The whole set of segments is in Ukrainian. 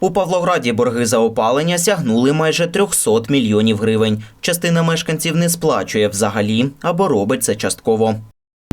У Павлограді борги за опалення сягнули майже 300 мільйонів гривень. Частина мешканців не сплачує взагалі або робить це частково.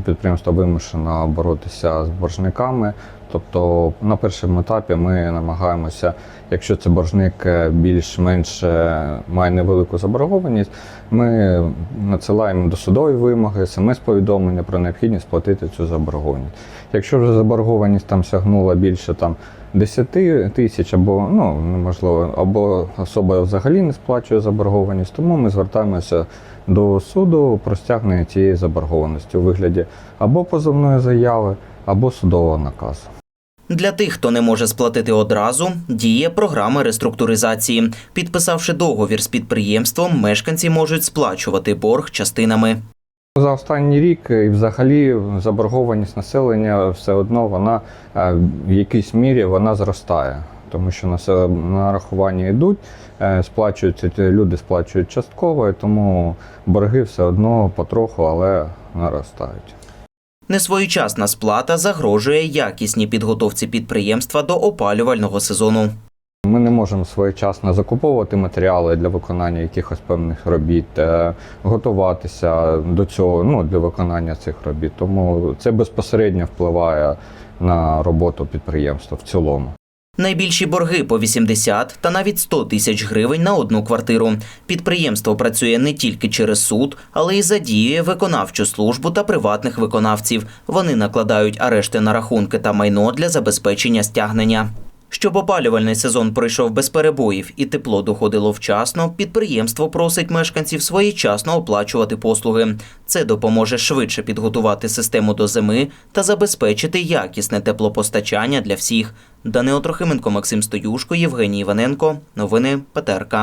Підприємство вимушено боротися з боржниками. Тобто на першому етапі ми намагаємося, якщо це боржник е, більш-менш е, має невелику заборгованість, ми надсилаємо до судової вимоги, смс-повідомлення про необхідність сплатити цю заборгованість. Якщо вже заборгованість там сягнула більше там 10 тисяч або ну неможливо, або особа взагалі не сплачує заборгованість, тому ми звертаємося до суду про стягнення цієї заборгованості у вигляді або позовної заяви, або судового наказу. Для тих, хто не може сплатити одразу, діє програма реструктуризації. Підписавши договір з підприємством, мешканці можуть сплачувати борг частинами. За останній рік і взагалі заборгованість населення все одно вона е, в якійсь мірі вона зростає. Тому що насе- нарахування йдуть, е, сплачуються люди сплачують частково, і тому борги все одно потроху, але наростають. Несвоєчасна сплата загрожує якісній підготовці підприємства до опалювального сезону. Ми не можемо своєчасно закуповувати матеріали для виконання якихось певних робіт, е, готуватися до цього ну, для виконання цих робіт. Тому це безпосередньо впливає на роботу підприємства в цілому. Найбільші борги по 80 та навіть 100 тисяч гривень на одну квартиру. Підприємство працює не тільки через суд, але й задіює виконавчу службу та приватних виконавців. Вони накладають арешти на рахунки та майно для забезпечення стягнення. Щоб опалювальний сезон пройшов без перебоїв і тепло доходило вчасно, підприємство просить мешканців своєчасно оплачувати послуги. Це допоможе швидше підготувати систему до зими та забезпечити якісне теплопостачання для всіх. Данило Трохименко, Максим Стоюшко, Євгеній Іваненко. Новини ПТРК.